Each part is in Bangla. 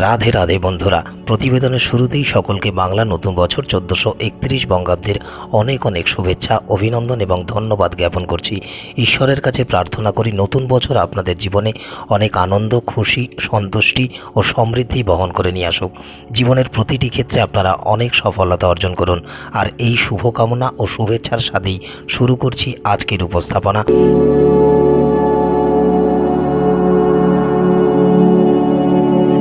রাধে রাধে বন্ধুরা, প্রতিবেদনের শুরুতেই সকলকে বাংলা নতুন বছর চোদ্দোশো একত্রিশ বঙ্গাব্দের অনেক অনেক শুভেচ্ছা, অভিনন্দন এবং ধন্যবাদ জ্ঞাপন করছি। ঈশ্বরের কাছে প্রার্থনা করি নতুন বছর আপনাদের জীবনে অনেক আনন্দ, খুশি, সন্তুষ্টি ও সমৃদ্ধি বহন করে নিয়ে আসুক। জীবনের প্রতিটি ক্ষেত্রে আপনারা অনেক সফলতা অর্জন করুন। আর এই শুভকামনা ও শুভেচ্ছার সাথেই শুরু করছি আজকের উপস্থাপনা।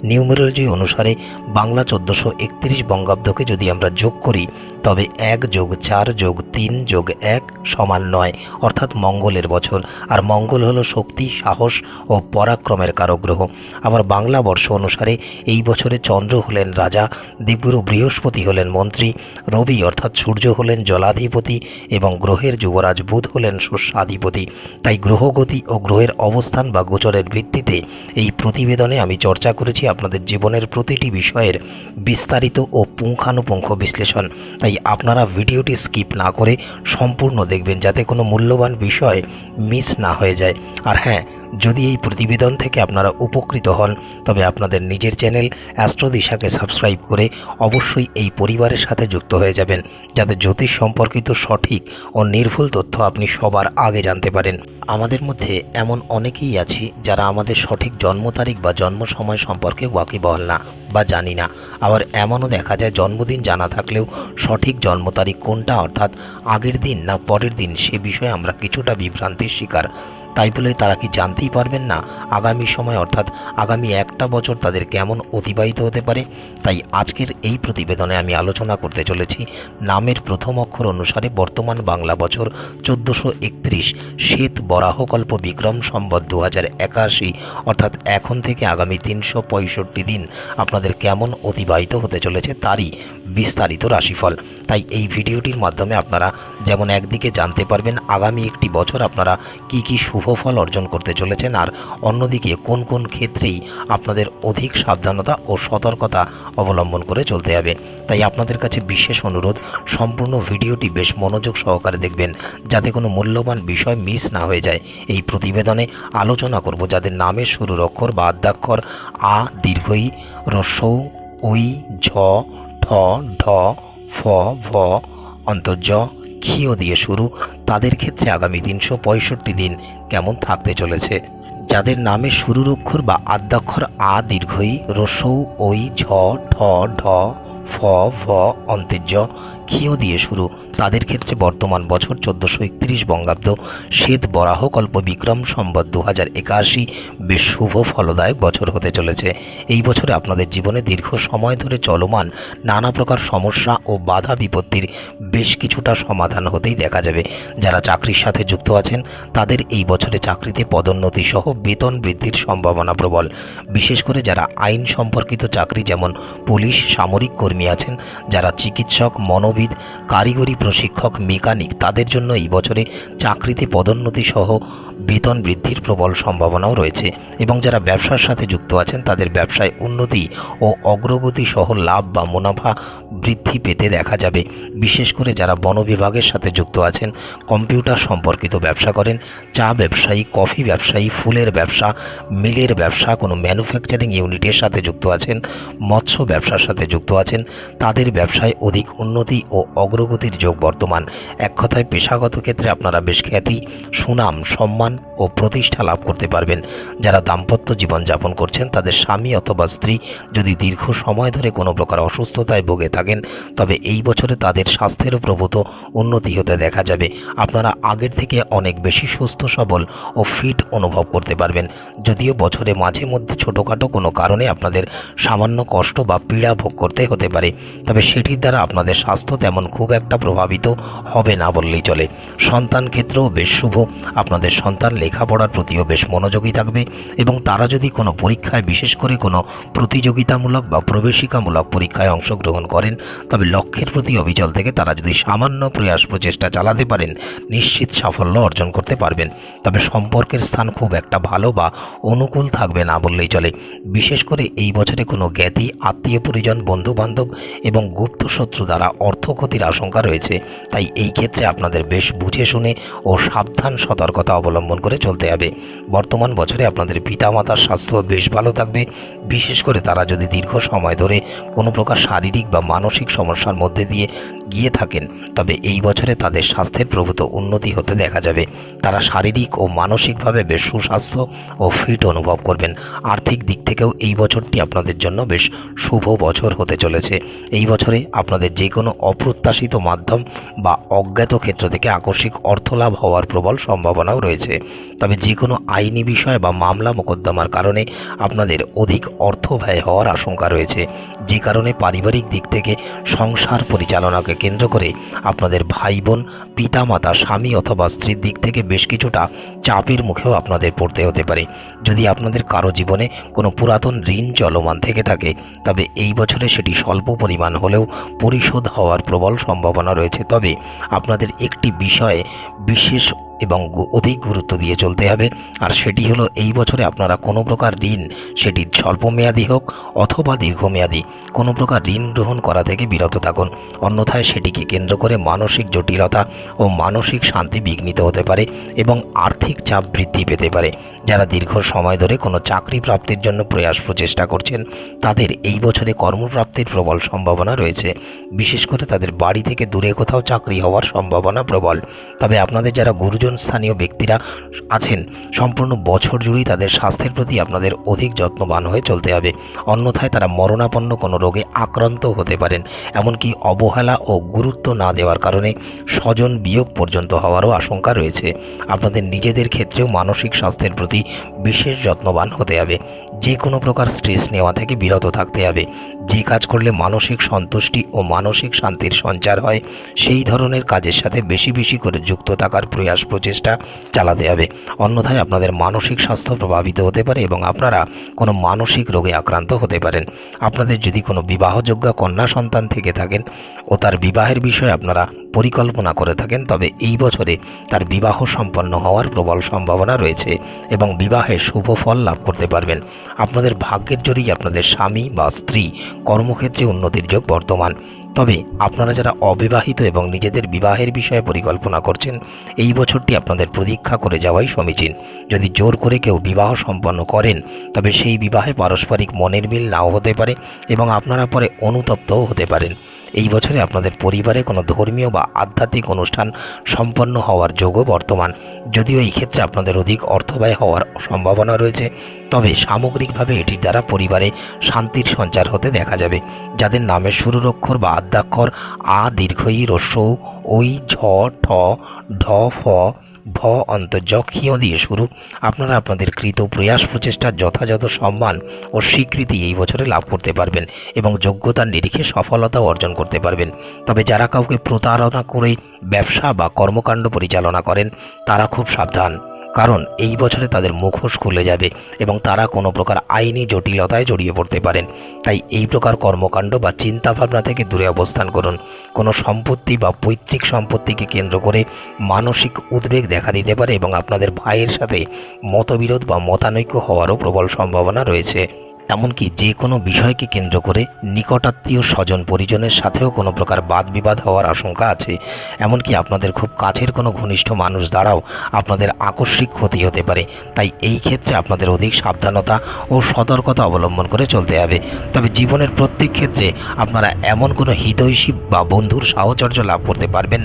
নিউমেরোলজি অনুসারে বাংলা চোদ্দোশো একত্রিশ বঙ্গাব্দকে যদি আমরা যোগ করি, তবে এক যোগ চার যোগ তিন যোগ এক সমান নয়, অর্থাৎ মঙ্গলের বছর। আর মঙ্গল হলো শক্তি, সাহস ও পরাক্রমের কারক গ্রহ আবার বাংলা বর্ষ অনুসারে এই বছরে চন্দ্র হলেন রাজা দেবগুরু বৃহস্পতি হলেন মন্ত্রী, রবি অর্থাৎ সূর্য হলেন জলাধিপতি এবং গ্রহের যুবরাজ বুধ হলেন শস্যাধিপতি। তাই গ্রহগতি ও গ্রহের অবস্থান বা গোচরের ভিত্তিতে এই প্রতিবেদনে আমি চর্চা করেছি আপনাদের জীবনের প্রতিটি বিষয়ের বিস্তারিত ও পুঙ্খানুপুঙ্খ বিশ্লেষণ। তাই আপনারা ভিডিওটি স্কিপ না করে সম্পূর্ণ দেখবেন যাতে কোনো মূল্যবান বিষয় মিস না হয়ে যায়। আর হ্যাঁ যদি এই প্রতিবেদন থেকে আপনারা উপকৃত হন, তবে আপনাদের নিজের চ্যানেল অ্যাস্ট্রোদিশাকে সাবস্ক্রাইব করে অবশ্যই এই পরিবারের সাথে যুক্ত হয়ে যাবেন, যাতে জ্যোতিষ সম্পর্কিত সঠিক ও নির্ভুল তথ্য আপনি সবার আগে জানতে পারেন। আমাদের মধ্যে এমন অনেকেই আছি যারা আমাদের সঠিক জন্ম তারিখ বা জন্ম সময় সম্পর্কে ওয়াকিবহল না বা জানি না। আবার এমনও দেখা যায়, জন্মদিন জানা থাকলেও সঠিক জন্ম তারিখ কোনটা, অর্থাৎ আগের দিন না পরের দিন, সে বিষয়ে আমরা কিছুটা বিভ্রান্তির শিকার। তাই বলে তারা কি জানতেই পারবেন না আগামী সময় অর্থাৎ আগামী একটা বছর তাদের কেমন অতিবাহিত হতে পারে? তাই আজকের এই প্রতিবেদনে আমি আলোচনা করতে চলেছি নামের প্রথম অক্ষর অনুসারে বর্তমান বাংলা বছর চোদ্দোশো একত্রিশ। শ্বেত বরাহকল্প বিক্রম সম্বত দু হাজার একাশি, অর্থাৎ এখন থেকে আগামী তিনশো পঁয়ষট্টি দিন। আপনাদের কেমন অতিবাহিত হতে চলেছে তারই বিস্তারিত রাশিফল। তাই এই ভিডিওটির মাধ্যমে আপনারা যেমন একদিকে জানতে পারবেন আগামী একটি বছর আপনারা কি কি শুভ ফল অর্জন করতে চলেছেন আর অন্যদিকে কোন কোন ক্ষেত্রেই আপনাদের অধিক সাবধানতা ও সতর্কতা অবলম্বন করে চলতে হবে। তাই আপনাদের কাছে বিশেষ অনুরোধ, সম্পূর্ণ ভিডিওটি বেশ মনোযোগ সহকারে দেখবেন যাতে কোনো মূল্যবান বিষয় মিস না হয়ে যায়। এই প্রতিবেদনে আলোচনা করব যাদের নামের শুরুর অক্ষর বা আদ্যাক্ষর আ, দীর্ঘই, রসৌ ওই ঝ, ঠ, ঢ, ফ, ভ, অন্তর্য ক্ষীয় দিয়ে শুরু। তাদের ক্ষেত্রে আগামী তিনশো পঁয়ষট্টি দিন কেমন থাকতে চলেছে? যাদের নামে শুরুর অক্ষর বা আদ্যাক্ষর আ দীর্ঘই রসৌ ওই ঝ, ঠ, ঢ ফ, ভ অন্তেজ্য ক্ষীয় দিয়ে শুরু। তাদের ক্ষেত্রে বর্তমান বছর চোদ্দোশো একত্রিশ বঙ্গাব্দ। শ্বেত বরাহ কল্প বিক্রম সম্বত দু হাজার একাশি বেশ শুভ ফলদায়ক বছর হতে চলেছে। এই বছরে আপনাদের জীবনে দীর্ঘ সময় ধরে চলমান নানা প্রকার সমস্যা ও বাধা বিপত্তির বেশ কিছুটা সমাধান হতেই দেখা যাবে। যারা চাকরির সাথে যুক্ত আছেন, তাদের এই বছরে চাকরিতে পদোন্নতি সহ বেতন বৃদ্ধির সম্ভাবনা প্রবল। বিশেষ করে যারা আইন সম্পর্কিত চাকরি যেমন পুলিশ, সামরিক কর্মী আছেন, যারা চিকিৎসক, মনোবিদ, কারিগরি প্রশিক্ষক, মেকানিক, তাদের জন্য এই বছরে চাকরিতে পদোন্নতি সহ বেতন বৃদ্ধির প্রবল সম্ভাবনাও রয়েছে। এবং যারা ব্যবসার সাথে যুক্ত আছেন, তাদের ব্যবসায় উন্নতি ও অগ্রগতি সহ লাভ বা মুনাফা বৃদ্ধি পেতে দেখা যাবে। বিশেষ করে যারা বন বিভাগের সাথে যুক্ত আছেন, কম্পিউটার সম্পর্কিত ব্যবসা করেন, চা ব্যবসায়ী, কফি ব্যবসায়ী, ফুলের ব্যবসা, মিলের ব্যবসা, কোনো ম্যানুফ্যাকচারিং ইউনিটের সাথে যুক্ত আছেন, মৎস্য ব্যবসার সাথে যুক্ত আছেন তাদের ব্যবসায় অধিক উন্নতি ও অগ্রগতির যোগ বর্তমান। এক কথায় পেশাগত ক্ষেত্রে আপনারা বেশ খ্যাতি, সুনাম, সম্মান ও প্রতিষ্ঠা লাভ করতে পারবেন। যারা দাম্পত্য জীবন যাপন করছেন, তাদের স্বামী অথবা স্ত্রী যদি দীর্ঘ সময় ধরে কোনো প্রকার অসুস্থতায় ভুগে থাকেন, তবে এই বছরে তাদের স্বাস্থ্যেরও প্রভূত উন্নতি হতে দেখা যাবে। আপনারা আগের থেকে অনেক বেশি সুস্থ, সবল ও ফিট অনুভব করতে পারবেন। যদিও বছরে মাঝে মধ্যে ছোটোখাটো কোনো কারণে আপনাদের সামান্য কষ্ট বা পীড়া ভোগ করতে হতে পারে। তবে সেটির দ্বারা আপনাদের স্বাস্থ্য তেমন খুব একটা প্রভাবিত হবে না বললেই চলে। সন্তান ক্ষেত্রেও বেশ শুভ। আপনাদের সন্তান লেখাপড়ার প্রতিও বেশ মনোযোগী থাকবে এবং তারা যদি কোনো পরীক্ষায়, বিশেষ করে কোনো প্রতিযোগিতামূলক বা প্রবেশিকামূলক পরীক্ষায় অংশগ্রহণ করেন, তবে লক্ষ্যের প্রতি অবিচল থেকে তারা যদি সামান্য প্রয়াস প্রচেষ্টা চালাতে পারেন, নিশ্চিত সাফল্য অর্জন করতে পারবেন। তবে সম্পর্কের স্থান খুব একটা ভালো বা অনুকূল থাকবে না বললেই চলে। বিশেষ করে এই বছরে কোনো জ্ঞাতি, আত্মীয়, পরিজন বন্ধু বান্ধব এবং গুপ্ত শত্রু দ্বারা অর্থ ক্ষতির আশঙ্কা রয়েছে। তাই এই ক্ষেত্রে আপনাদের বেশ বুঝে শুনে ও সাবধান সতর্কতা অবলম্বন করে চলতে হবে। বর্তমান বছরে আপনাদের পিতামাতার স্বাস্থ্য বেশ ভালো থাকবে। বিশেষ করে তারা যদি দীর্ঘ সময় ধরে কোনো প্রকার শারীরিক বা মানসিক সমস্যার মধ্যে দিয়ে গিয়ে থাকেন, তবে এই বছরে তাদের স্বাস্থ্যের প্রভূত উন্নতি হতে দেখা যাবে। তারা শারীরিক ও মানসিকভাবে বেশ সুস্বাস্থ্য ও ফিট অনুভব করবেন। আর্থিক দিক থেকেও এই বছরটি আপনাদের জন্য বেশ শুভ বছর হতে চলেছে। এই বছরে আপনাদের যে কোনো অপ্রত্যাশিত মাধ্যম বা অজ্ঞাত ক্ষেত্র থেকে আকস্মিক অর্থলাভ হওয়ার প্রবল সম্ভাবনাও রয়েছে। তবে যে কোনো আইনি বিষয় বা মামলা মোকদ্দমার কারণে আপনাদের অধিক অর্থ ব্যয় হওয়ার আশঙ্কা রয়েছে। যে কারণে পারিবারিক দিক থেকে সংসার পরিচালনাকে কেন্দ্র করে আপনাদের ভাই বোন পিতামাতা, স্বামী অথবা স্ত্রীর দিক থেকে বেশ কিছুটা চাপের মুখেও আপনাদের পড়তে হতে পারে। যদি আপনাদের কারও জীবনে কোনো পুরাতন ঋণ চলমান থেকে থাকে, তবে এই বছরে সেটি স্বল্প পরিমাণ হলেও পরিশোধ হওয়ার প্রবল সম্ভাবনা রয়েছে। তবে আপনাদের একটি বিষয়ে বিশেষ এবং অধিক গুরুত্ব দিয়ে চলতে হবে। আর সেটি হলো, এই বছরে আপনারা কোনো প্রকার ঋণ, সেটি স্বল্পমেয়াদী হোক অথবা দীর্ঘমেয়াদী, কোনো প্রকার ঋণ গ্রহণ করা থেকে বিরত থাকুন। অন্যথায় সেটিকে কেন্দ্র করে মানসিক জটিলতা ও মানসিক শান্তি বিঘ্নিত হতে পারে এবং আর্থিক চাপ বৃদ্ধি পেতে পারে। যারা দীর্ঘ সময় ধরে কোনো চাকরি প্রাপ্তির জন্য প্রয়াস প্রচেষ্টা করছেন, তাদের এই বছরে কর্মপ্রাপ্তির প্রবল সম্ভাবনা রয়েছে। বিশেষ করে তাদের বাড়ি থেকে দূরে কোথাও চাকরি হওয়ার সম্ভাবনা প্রবল। তবে আপনাদের যারা গুরুজন স্থানীয় ব্যক্তিরা আছেন। সম্পূর্ণ বছর জুড়েই তাদের স্বাস্থ্যের প্রতি আপনাদের অধিক যত্নবান হয়ে চলতে হবে। অন্যথায় তারা মরণাপন্ন কোনো রোগে আক্রান্ত হতে পারেন, এমনকি অবহেলা ও গুরুত্ব না দেওয়ার কারণে স্বজন বিয়োগ পর্যন্ত হওয়ারও আশঙ্কা রয়েছে। আপনাদের নিজেদের ক্ষেত্রেও মানসিক স্বাস্থ্যের প্রতি বিশেষ যত্নবান হতে হবে। যে কোনো প্রকার স্ট্রেস নেওয়া থেকে বিরত থাকতে হবে। যে কাজ করলে মানসিক সন্তুষ্টি ও মানসিক শান্তির সঞ্চার হয়, সেই ধরনের কাজের সাথে বেশি বেশি করে যুক্ত থাকার প্রয়াস প্রচেষ্টা চালাতে হবে। অন্যথায় আপনাদের মানসিক স্বাস্থ্য প্রভাবিত হতে পারে এবং আপনারা কোনো মানসিক রোগে আক্রান্ত হতে পারেন। আপনাদের যদি কোনো বিবাহযোগ্য কন্যা সন্তান থেকে থাকেন ও তার বিবাহের বিষয়ে আপনারা পরিকল্পনা করে থাকেন, তবে এই বছরে তার বিবাহ সম্পন্ন হওয়ার প্রবল সম্ভাবনা রয়েছে এবং বিবাহে শুভ ফল লাভ করতে পারবেন। আপনাদের ভাগ্যের জোরেই আপনাদের স্বামী বা স্ত্রী কর্মক্ষেত্রে উন্নতির যোগ বর্তমান। তবে আপনারা যারা অবিবাহিত এবং নিজেদের বিবাহের বিষয়ে পরিকল্পনা করছেন, এই বছরটি আপনাদের প্রতীক্ষা করে যাওয়াই সমীচীন। যদি জোর করে কেউ বিবাহ সম্পন্ন করেন, তবে সেই বিবাহে পারস্পরিক মনের মিল নাও হতে পারে এবং আপনারা পরে অনুতপ্তও হতে পারেন। এই বছরে আপনাদের পরিবারে কোনো ধর্মীয় বা আধ্যাত্মিক অনুষ্ঠান সম্পন্ন হওয়ার যোগও বর্তমান। যদিও এই ক্ষেত্রে আপনাদের অধিক অর্থ ব্যয় হওয়ার সম্ভাবনা রয়েছে, তবে সামগ্রিকভাবে এটির দ্বারা পরিবারে শান্তির সঞ্চার হতে দেখা যাবে। যাদের নামের শুরুর অক্ষর বা আদ্যাক্ষর আ, দীর্ঘই, রস্য ওই ঝ, ঠ, ঢ, ফ, ভ, অন্তর্য, ক্ষীয় দিয়ে শুরু। আপনারা আপনাদের কৃত প্রয়াস প্রচেষ্টার যথাযথ সম্মান ও স্বীকৃতি এই বছরে লাভ করতে পারবেন এবং যোগ্যতার নিরিখে সফলতা অর্জন করতে পারবেন। তবে যারা কাউকে প্রতারণা করে ব্যবসা বা কর্মকাণ্ড পরিচালনা করেন, তারা খুব সাবধান। কারণ এই বছরে তাদের মুখোশ খুলে যাবে এবং তারা কোনো প্রকার আইনি জটিলতায় জড়িয়ে পড়তে পারেন। তাই এই প্রকার কর্মকাণ্ড বা চিন্তাভাবনা থেকে দূরে অবস্থান করুন। কোনো সম্পত্তি বা পৈতৃক সম্পত্তিকে কেন্দ্র করে মানসিক উদ্বেগ দেখা দিতে পারে এবং আপনাদের ভাইয়ের সাথে মতবিরোধ বা মতানৈক্য হওয়ারও প্রবল সম্ভাবনা রয়েছে। এমনকি যে কোনো বিষয়কে কেন্দ্র করে নিকটাত্মীয় স্বজন পরিজনের সাথেও কোনো প্রকার বাদ বিবাদ হওয়ার আশঙ্কা আছে। এমনকি আপনাদের খুব কাছের কোনো ঘনিষ্ঠ মানুষ দ্বারাও আপনাদের আকস্মিক ক্ষতি হতে পারে। তাই এই ক্ষেত্রে আপনাদের অধিক সাবধানতা ও সতর্কতা অবলম্বন করে চলতে হবে। তবে জীবনের প্রত্যেক ক্ষেত্রে আপনারা এমন কোনো হিতৈষী বা বন্ধুর সাহচর্য লাভ করতে পারবেন,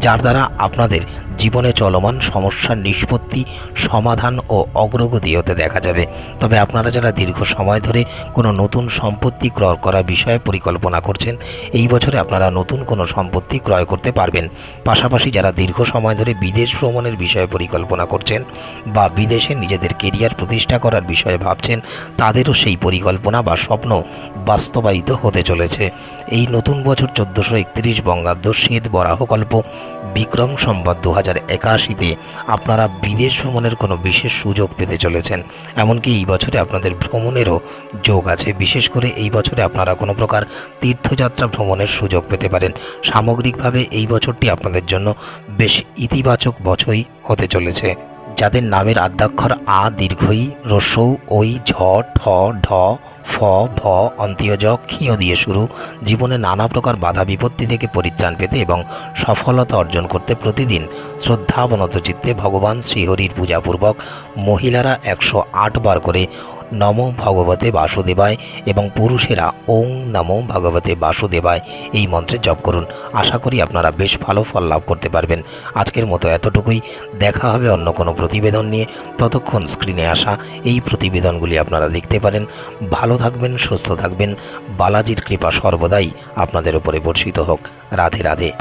যার দ্বারা আপনাদের জীবনে চলমান সমস্যার নিষ্পত্তি, সমাধান ও অগ্রগতি হতে দেখা যাবে। তবে আপনারা যারা দীর্ঘ সময় ধরে কোনো নতুন সম্পত্তি ক্রয় করার বিষয়ে পরিকল্পনা করছেন। এই বছরে আপনারা নতুন কোনো সম্পত্তি ক্রয় করতে পারবেন। পাশাপাশি যারা দীর্ঘ সময় ধরে বিদেশ ভ্রমণের বিষয়ে পরিকল্পনা করছেন বা বিদেশে নিজেদের কেরিয়ার প্রতিষ্ঠা করার বিষয়ে ভাবছেন, তাদেরও সেই পরিকল্পনা বা স্বপ্ন বাস্তবায়িত হতে চলেছে। এই নতুন বছর চোদ্দোশো একত্রিশ বঙ্গাব্দ শীত বরাহকল্প বিক্রম সম্বাদ দু হাজার একাশিতে আপনারা বিদেশ ভ্রমণের কোনো বিশেষ সুযোগ পেতে চলেছেন। এমনকি এই বছরে আপনাদের ভ্রমণেরও যোগ আছে। বিশেষ করে এই বছরে আপনারা কোনো প্রকার তীর্থযাত্রা ভ্রমণের সুযোগ পেতে পারেন। সামগ্রিকভাবে এই বছরটি আপনাদের জন্য বেশ ইতিবাচক বছরই হতে চলেছে। যাদের নামের আদ্যাক্ষর আ দীর্ঘই, রসৌ ওই ঝ, ঠ, ঢ, ফ, ভ অন্তিয়জ ক্ষীয় দিয়ে শুরু। জীবনে নানা প্রকার বাধা বিপত্তি থেকে পরিত্রাণ পেতে এবং সফলতা অর্জন করতে প্রতিদিন শ্রদ্ধাবনত চিত্তে ভগবান শ্রীহরির পূজাপূর্বক মহিলারা একশো আট বার করে নম ভগবতে বাসুদেবায় এবং পুরুষেরা ওং নমো ভগবতে বাসুদেবায় এই মন্ত্রে জপ করুন। আশা করি আপনারা বেশ ভালো ফল লাভ করতে পারবেন। আজকের মতো এতটুকুই। দেখা হবে অন্য কোনো প্রতিবেদন নিয়ে। ততক্ষণ স্ক্রিনে আসা এই প্রতিবেদনগুলি আপনারা দেখতে পারেন। ভালো থাকবেন, সুস্থ থাকবেন। বালাজির কৃপা সর্বদাই আপনাদের উপরে বর্ষিত হোক। রাধে রাধে।